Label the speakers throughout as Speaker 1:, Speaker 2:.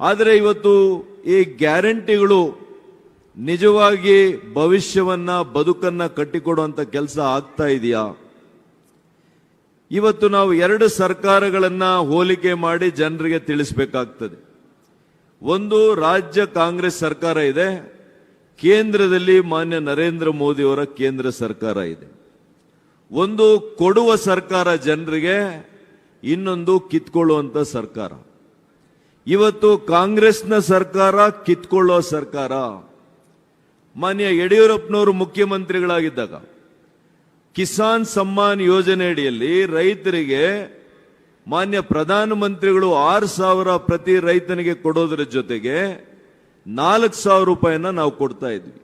Speaker 1: ಆದರೆ ಇವತ್ತು ಈ ಗ್ಯಾರಂಟಿಗಳು ನಿಜವಾಗಿ ಭವಿಷ್ಯವನ್ನ, ಬದುಕನ್ನ ಕಟ್ಟಿಕೊಡುವಂತ ಕೆಲಸ ಆಗ್ತಾ ಇದೆಯಾ? ಇವತ್ತು ನಾವು ಎರಡು ಸರ್ಕಾರಗಳನ್ನ ಹೋಲಿಕೆ ಮಾಡಿ ಜನರಿಗೆ ತಿಳಿಸಬೇಕಾಗ್ತದೆ. ಒಂದು, ರಾಜ್ಯ ಕಾಂಗ್ರೆಸ್ ಸರ್ಕಾರ ಇದೆ. ಕೇಂದ್ರದಲ್ಲಿ ಮಾನ್ಯ ನರೇಂದ್ರ ಮೋದಿಯವರ ಕೇಂದ್ರ ಸರ್ಕಾರ ಇದೆ. ಒಂದು, ಕೊಡುವ ಸರ್ಕಾರ ಜನರಿಗೆ ಇನ್ನೊಂದು ಕಿತ್ಕೊಳ್ಳುವಂತ ಸರ್ಕಾರ. ಇವತ್ತು ಕಾಂಗ್ರೆಸ್ನ ಸರ್ಕಾರ ಕಿತ್ಕೊಳ್ಳೋ ಸರ್ಕಾರ. ಮಾನ್ಯ ಯಡಿಯೂರಪ್ಪನವರು ಮುಖ್ಯಮಂತ್ರಿಗಳಾಗಿದ್ದಾಗ ಕಿಸಾನ್ ಸಮ್ಮಾನ್ ಯೋಜನೆ ಅಡಿಯಲ್ಲಿ ರೈತರಿಗೆ ಮಾನ್ಯ ಪ್ರಧಾನಮಂತ್ರಿಗಳು ಆರು ಸಾವಿರ ಪ್ರತಿ ರೈತನಿಗೆ ಕೊಡೋದ್ರ ಜೊತೆಗೆ ನಾಲ್ಕು ಸಾವಿರ ರೂಪಾಯಿನ ನಾವು ಕೊಡ್ತಾ ಇದ್ವಿ.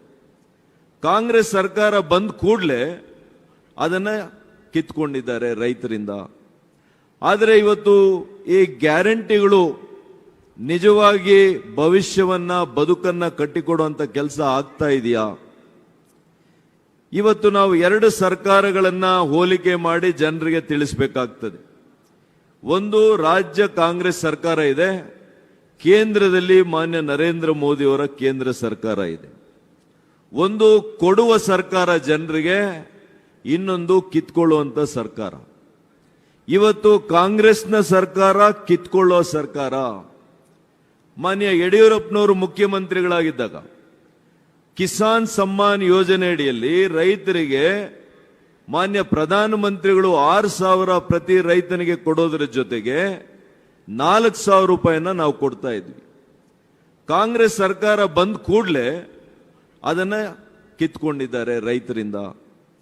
Speaker 1: ಕಾಂಗ್ರೆಸ್ ಸರ್ಕಾರ ಬಂದ ಕೂಡಲೇ ಅದನ್ನ ಕಿತ್ಕೊಂಡಿದ್ದಾರೆ ರೈತರಿಂದ. ಆದರೆ ಇವತ್ತು ಈ ಗ್ಯಾರಂಟಿಗಳು ನಿಜವಾಗಿ ಭವಿಷ್ಯವನ್ನ, ಬದುಕನ್ನ ಕಟ್ಟಿಕೊಡುವಂತ ಕೆಲಸ ಆಗ್ತಾ ಇದೆಯಾ? ಇವತ್ತು ನಾವು ಎರಡು ಸರ್ಕಾರಗಳನ್ನ ಹೋಲಿಕೆ ಮಾಡಿ ಜನರಿಗೆ ತಿಳಿಸಬೇಕಾಗ್ತದೆ. ಒಂದು ರಾಜ್ಯ ಕಾಂಗ್ರೆಸ್ ಸರ್ಕಾರ ಇದೆ, ಕೇಂದ್ರದಲ್ಲಿ ಮಾನ್ಯ ನರೇಂದ್ರ ಮೋದಿಯವರ ಕೇಂದ್ರ ಸರ್ಕಾರ ಇದೆ. ಒಂದು ಕೊಡುವ ಸರ್ಕಾರ ಜನರಿಗೆ, ಇನ್ನೊಂದು ಕಿತ್ಕೊಳ್ಳುವಂತ ಸರ್ಕಾರ. ಇವತ್ತು ಕಾಂಗ್ರೆಸ್ನ ಸರ್ಕಾರ ಕಿತ್ಕೊಳ್ಳೋ ಸರ್ಕಾರ. ಮಾನ್ಯ ಯಡಿಯೂರಪ್ಪನವರು ಮುಖ್ಯಮಂತ್ರಿಗಳಾಗಿದ್ದಾಗ ಕಿಸಾನ್ ಸಮ್ಮಾನ್ ಯೋಜನೆ ಅಡಿಯಲ್ಲಿ ರೈತರಿಗೆ ಮಾನ್ಯ ಪ್ರಧಾನಮಂತ್ರಿಗಳು ಆರು ಸಾವಿರ ಪ್ರತಿ ರೈತನಿಗೆ ಕೊಡೋದ್ರ ಜೊತೆಗೆ ನಾಲ್ಕು ಸಾವಿರ ರೂಪಾಯಿನ ನಾವು ಕೊಡ್ತಾ ಇದ್ವಿ. ಕಾಂಗ್ರೆಸ್ ಸರ್ಕಾರ ಬಂದ ಕೂಡಲೇ ಅದನ್ನ ಕಿತ್ಕೊಂಡಿದ್ದಾರೆ ರೈತರಿಂದ.